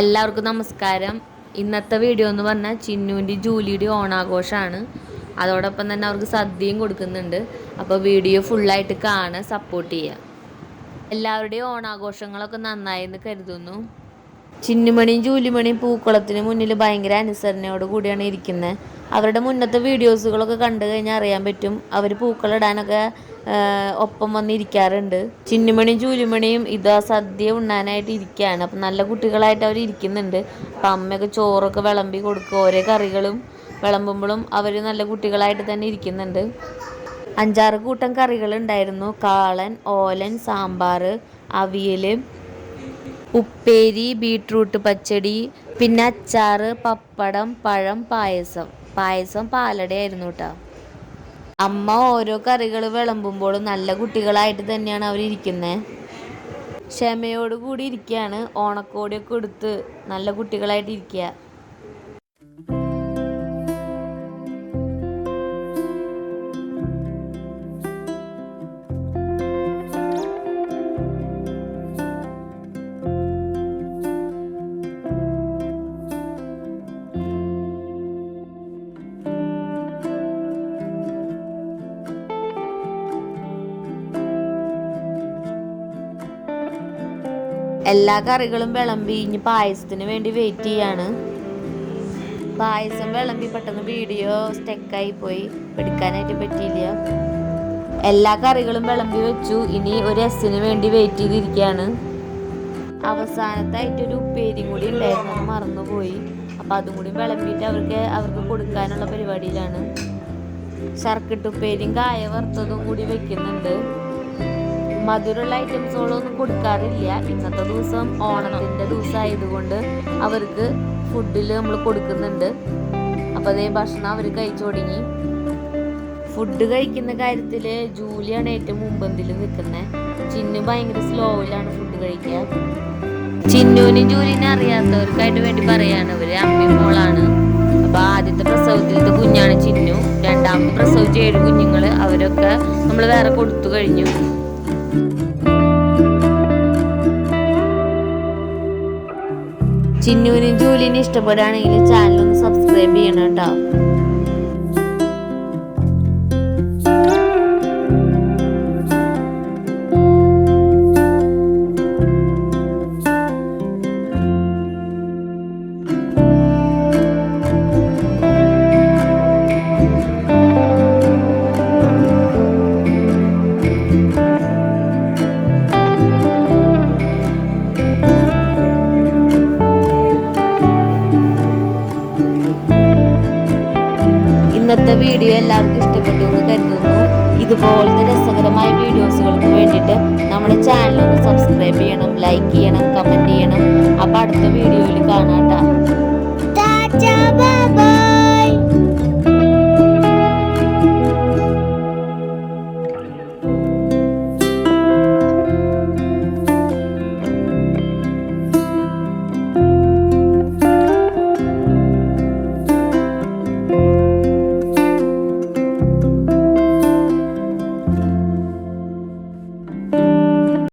എല്ലാവർക്കും നമസ്കാരം. ഇന്നത്തെ വീഡിയോ എന്ന് പറഞ്ഞാൽ ചിന്നുവിന്റെ ജൂലിയുടെ ഓണാഘോഷമാണ്. അതോടൊപ്പം തന്നെ അവർക്ക് സദ്യയും കൊടുക്കുന്നുണ്ട്. അപ്പോൾ വീഡിയോ ഫുള്ളായിട്ട് കാണാൻ സപ്പോർട്ട് ചെയ്യുക. എല്ലാവരുടെയും ഓണാഘോഷങ്ങളൊക്കെ നന്നായി എന്ന് കരുതുന്നു. ചിന്നുമണിയും ജൂലിമണിയും പൂക്കുളത്തിന് മുന്നിൽ ഭയങ്കര അനുസരണയോട് കൂടിയാണ് ഇരിക്കുന്നത്. അവരുടെ മുന്നത്തെ വീഡിയോസുകളൊക്കെ കണ്ടു കഴിഞ്ഞാൽ അറിയാൻ പറ്റും. അവർ പൂക്കളിടാനൊക്കെ ഒപ്പം വന്നിരിക്കാറുണ്ട്. ചിന്നുമണിയും ചൂലുമണിയും ഇതാ സദ്യ ഉണ്ണാനായിട്ട് ഇരിക്കുകയാണ് അപ്പം നല്ല കുട്ടികളായിട്ട് അവർ ഇരിക്കുന്നുണ്ട്. അപ്പം അമ്മയൊക്കെ ചോറൊക്കെ വിളമ്പി കൊടുക്കുക ഓരോ കറികളും വിളമ്പുമ്പോഴും അവർ നല്ല കുട്ടികളായിട്ട് തന്നെ ഇരിക്കുന്നുണ്ട്. അഞ്ചാറ് കൂട്ടം കറികളുണ്ടായിരുന്നു. കാളൻ ഓലൻ സാമ്പാർ അവിയൽ ഉപ്പേരി ബീട്രൂട്ട് പച്ചടി പിന്നെ അച്ചാറ് പപ്പടം പഴം പായസം. പായസം പാലടയായിരുന്നു കേട്ടോ അമ്മ ഓരോ കറികൾ വിളമ്പുമ്പോഴും നല്ല കുട്ടികളായിട്ട് തന്നെയാണ് അവരിയ്ക്കുന്നത് ക്ഷമയോടുകൂടി ഇരിക്കുകയാണ് ഓണക്കോടിയൊക്കെ എടുത്ത് നല്ല കുട്ടികളായിട്ട് ഇരിക്കുക എല്ലാ കറികളും വിളമ്പി ഇനി പായസത്തിന് വേണ്ടി വെയിറ്റ് ചെയ്യാണ്. പായസം വിളമ്പി പെട്ടെന്ന് വീഡിയോ സ്റ്റെക്കായി പോയി. എടുക്കാനായിട്ട് പറ്റിയില്ല. എല്ലാ കറികളും വിളമ്പി വെച്ചു. ഇനി ഒരു എസ്സിന് വേണ്ടി വെയിറ്റ് ചെയ്തിരിക്കുകയാണ്. അവസാനത്തായിട്ട് ഒരു ഉപ്പേരിയും കൂടി ഉണ്ടായിരുന്നു. മറന്നുപോയി. അപ്പം അതും കൂടി വിളമ്പിയിട്ട് അവർക്ക് അവർക്ക് കൊടുക്കാനുള്ള പരിപാടിയിലാണ്. ശർക്കിട്ടുപ്പേരിയും കായ വറുത്തതും കൂടി വെക്കുന്നുണ്ട്. മധുരമുള്ള ഐറ്റംസുകളൊന്നും കൊടുക്കാറില്ല. ഇന്നത്തെ ദിവസം ഓണത്തിന്റെ ദിവസം ആയതുകൊണ്ട് അവർക്ക് ഫുഡിൽ നമ്മൾ കൊടുക്കുന്നുണ്ട്. അപ്പൊ അതേ ഭക്ഷണം അവർ കഴിച്ചു തുടങ്ങി. ഫുഡ് കഴിക്കുന്ന കാര്യത്തിൽ ജൂലിയാണ് ഏറ്റവും മുമ്പന്തിൽ നിൽക്കുന്നത് ചിന്നു ഭയങ്കര സ്ലോയിലാണ് ഫുഡ് കഴിക്കുക ചിന്നുവിനും ജൂലിനും അറിയാത്തവർക്കായിട്ട് വേണ്ടി പറയാണ് അവർ അമ്മി മോളാണ്. അപ്പൊ ആദ്യത്തെ പ്രസവത്തിലത്തെ കുഞ്ഞാണ് ചിന്നു. രണ്ടാമത് പ്രസവിച്ച ഏഴ് കുഞ്ഞുങ്ങൾ അവരൊക്കെ നമ്മൾ വേറെ കൊടുത്തു കഴിഞ്ഞു. ചിന്നുവിനും ജൂലിനും ഇഷ്ടപ്പെടുകയാണെങ്കിൽ ചാനൽ ഒന്ന് സബ്സ്ക്രൈബ് ചെയ്യണം കേട്ടോ. നമ്മുടെ വീഡിയോ എല്ലാവർക്കും ഇഷ്ടപ്പെട്ടു എന്ന് കരുതുന്നു. ഇതുപോലത്തെ രസകരമായ വീഡിയോസുകൾക്ക് വേണ്ടിയിട്ട് നമ്മുടെ ചാനൽ ഒന്ന് സബ്സ്ക്രൈബ് ചെയ്യണം ലൈക്ക് ചെയ്യണം കമന്റ് ചെയ്യണം. അപ്പോൾ അടുത്ത വീഡിയോയിൽ കാണാം